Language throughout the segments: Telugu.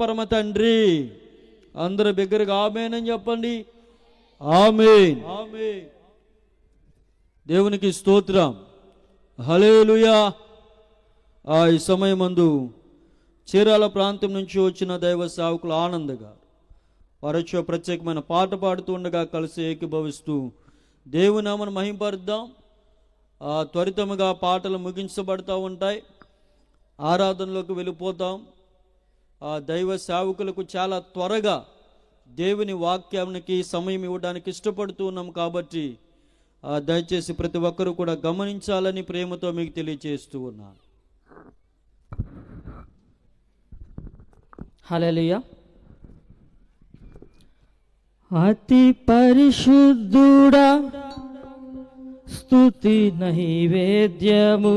పరమ తండ్రి. అందరు బిగ్గరగా ఆమెనని చెప్పండి. ఆమెన్. ఆమెన్. దేవునికి స్తోత్రం. హలేలుయా ఆ ఈ సమయమందు చీరాల ప్రాంతం నుంచి వచ్చిన దైవ సేవకులు ఆనంద్ గారు వారు వచ్చి ఒక ప్రత్యేకమైన పాట పాడుతూ ఉండగా కలిసి ఏకీభవిస్తూ దేవునామను మహింపరుద్దాం. ఆ త్వరితముగా పాటలు ముగించబడతా ఉంటాయి. ఆరాధనలోకి వెళ్ళిపోతాం. ఆ దైవ సేవకులకు చాలా త్వరగా దేవుని వాక్యానికి సమయం ఇవ్వడానికి ఇష్టపడుతూ ఉన్నాం కాబట్టి ఆ దయచేసి ప్రతి ఒక్కరూ కూడా గమనించాలని ప్రేమతో మీకు తెలియజేస్తూ ఉన్నాను. హల్లెలూయా. అతి పరిశుద్ధుడా స్తుతి నైవేద్యము.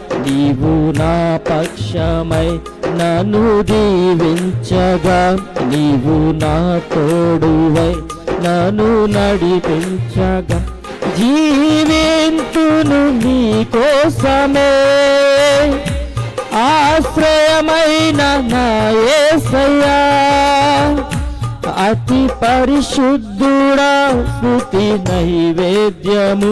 నీవు నా పక్షమై నన్ను దీవించగా నీవు నా తోడువై నన్ను నడిపించగా. జీవింతును నీ కోసమే ఆశ్రయమైన నాయసయ్యా అతి పరిశుద్ధుడా స్థుతి నైవేద్యము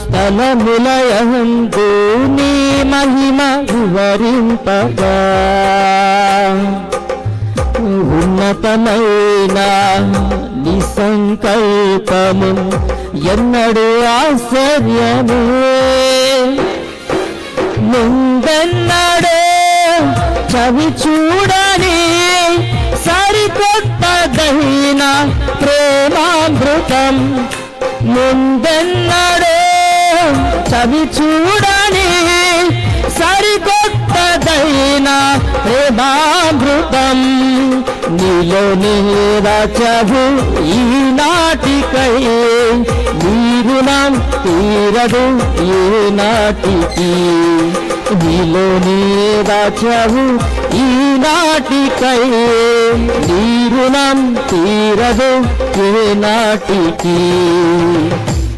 స్థలములయందు నీ మహిమ వివరింపగా. ఉన్నతమైన నీ సంకల్పము ఎన్నడు ఆశ్చర్యము. ముందన్నడే చవి చూడని సరికొత్తదైన ప్రేమామృతం. ముందన్నడే చవి చూడని సరికొత్తదైన ప్రేమామృతం. నీలో నీరచవు ఈనాటికై. నీరు నాం తీరదు నాటికి నీలో నీరచవు ఈనాటికై. నీరు నాం తీరదు నాటికి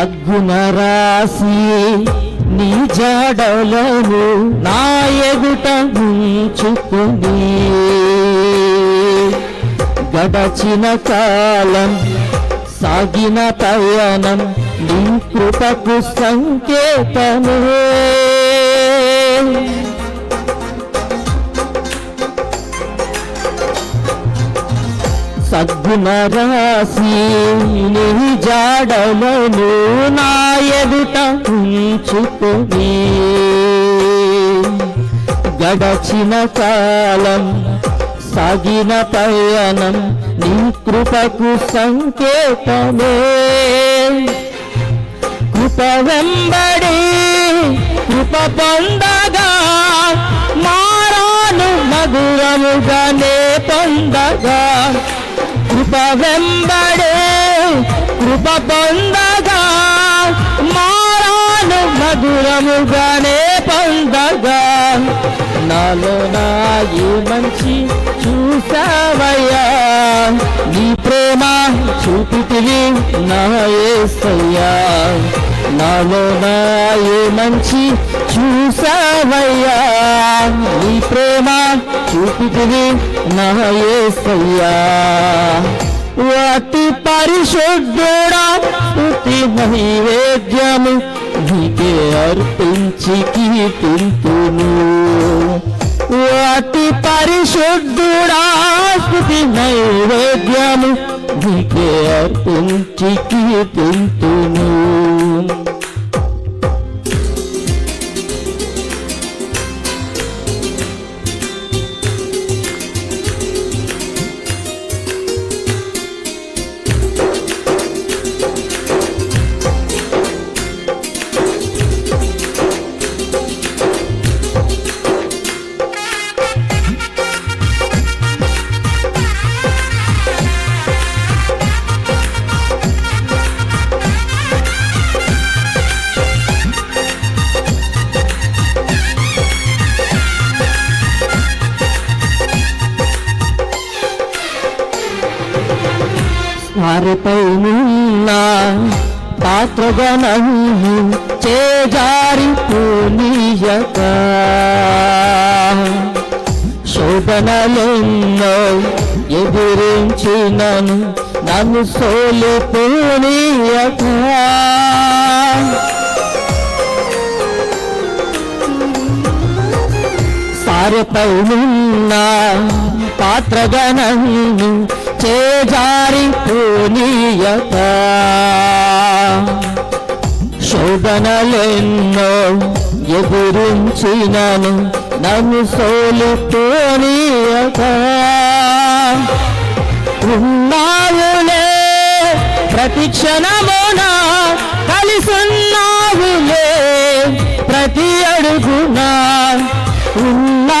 సద్గుణ రాసి నీ జాడలను నా ఎదుట ఉంచుకుని గడచిన కాలం సాగిన పయనం నీ కృపకు సంకేతమే. సద్గుణ రాసి నీ జాడలను నా ఎదుట ఉంచుకొని గడచిన కాలం సాగిన పయనం నీ కృపకు సంకేతమే. కృప వెంబడి కృప పొందగా మారాను మధురముగానే పొందగా. కృప వెంబడే కృప పొందగా మారాను మధురముగానే పొందగా. నాలో నా ఈ మంచి చూసావయ్యా నీ ప్రేమ చూపితివి నా ఏసయ్యా. నాలో నాయే మంచి చూసావయ్యా? నీ ప్రేమ చూపితివి నా యేసయ్యా వాటి పరిశుద్ధుడా స్థుతి నైవేద్యము నీకే అర్పించి కీర్తింతును. అతి పరిశుద్ధుడా స్థుతి నైవేద్యము నీకే అర్పించి కీర్తింతును. Música వారిపై ఉన్న పాత్రగా నన్ను చేజారి పోనీయక శోభనలెన్నో ఎదిరించినను నన్ను సోలిపోనీయక. సారపై ఉన్న పాత్రగా నన్ను చేజారి పూనీయత శోధనలెన్నో ఎదురించినను నన్ను సోలు పూనీయత ఉన్నావులే ప్రతి క్షణమున కలిసున్నావులే ప్రతి అడుగునా. ఉన్నా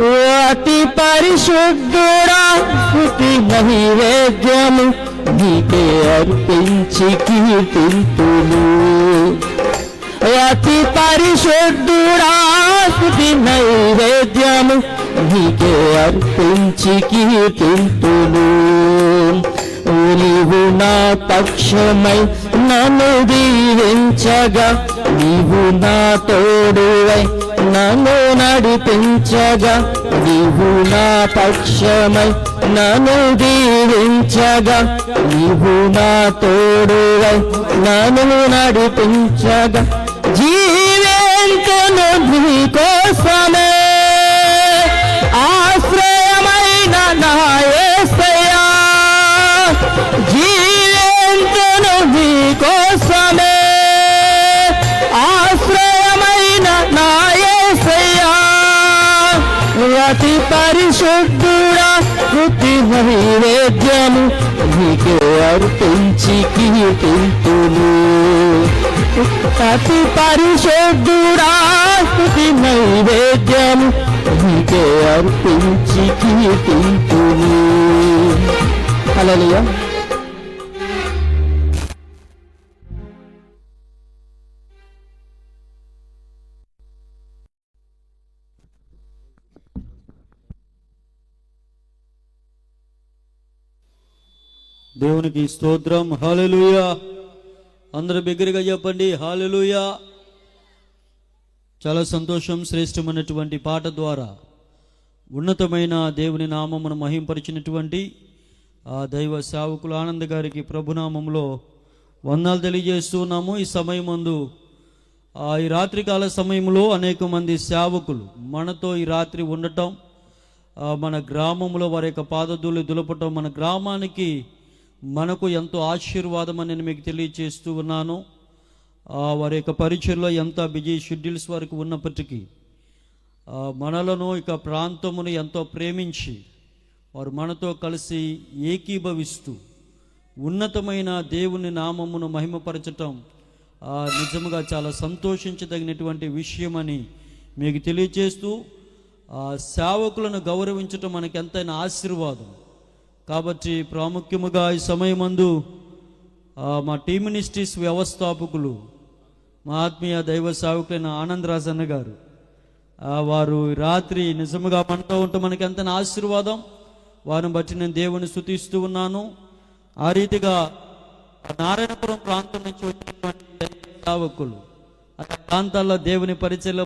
అతి పరిశుద్ధుడా స్థుతి నైవేద్యము నీకే అర్పించి కీర్తింతులు అతి పరిశుద్ధుడా స్థుతి నైవేద్యము నీకే అర్పించి కీర్తింతులు నీవు నా పక్షమై నన్ను దీవించగా నీవు నా తోడువై నన్ను నడిపించగా నీవు నా పక్షమై నన్ను దీవించగా నీవు నా తోడువై నన్ను నడిపించగా జీవేంతను నీ కోసమే నైవేద్యము నీకే అర్పించి కీర్తింతులు. అతి పరిశుద్ధుడా స్తుతి నైవేద్యము నీకే అర్పించి కీర్తింతుని అలలియా దేవునికి స్తోత్రం. హాలెలుయ అందరి బిగ్గరగా చెప్పండి. హాలెలుయ చాలా సంతోషం శ్రేష్టమైనటువంటి పాట ద్వారా ఉన్నతమైన దేవుని నామమును మహింపరిచినటువంటి ఆ దైవ సేవకులు ఆనంద్ గారికి ప్రభునామంలో వందనాలు తెలియజేస్తున్నాము ఈ సమయమందు ఆ ఈ రాత్రికాల సమయంలో అనేక మంది సేవకులు మనతో ఈ రాత్రి ఉండటం మన గ్రామంలో వారి యొక్క పాదధూళి దులపటం మన గ్రామానికి మనకు ఎంతో ఆశీర్వాదం అని నేను మీకు తెలియజేస్తూ ఉన్నాను. వారి యొక్క పరిచయంలో ఎంత బిజీ షెడ్యూల్స్ వరకు ఉన్నప్పటికీ మనలను ఇక ప్రాంతమును ఎంతో ప్రేమించి వారు మనతో కలిసి ఏకీభవిస్తూ ఉన్నతమైన దేవుని నామమును మహిమపరచటం నిజముగా చాలా సంతోషించదగినటువంటి విషయమని మీకు తెలియజేస్తూ సేవకులను గౌరవించటం మనకి ఎంతైనా ఆశీర్వాదం. కాబట్టి ప్రాముఖ్యముగా ఈ సమయమందు మా టీ మినిస్ట్రీస్ వ్యవస్థాపకులు మా ఆత్మీయ దైవ సేవకులైన ఆనందరాజ్ అన్న గారు వారు రాత్రి నిజముగా పంట ఉంటే మనకి ఎంత ఆశీర్వాదం. వారిని బట్టి నేను దేవుని స్థుతిస్తూ ఉన్నాను. ఆ రీతిగా నారాయణపురం ప్రాంతం నుంచి వచ్చినటువంటి సేవకులు ఆ ప్రాంతాల్లో దేవుని పరిచయం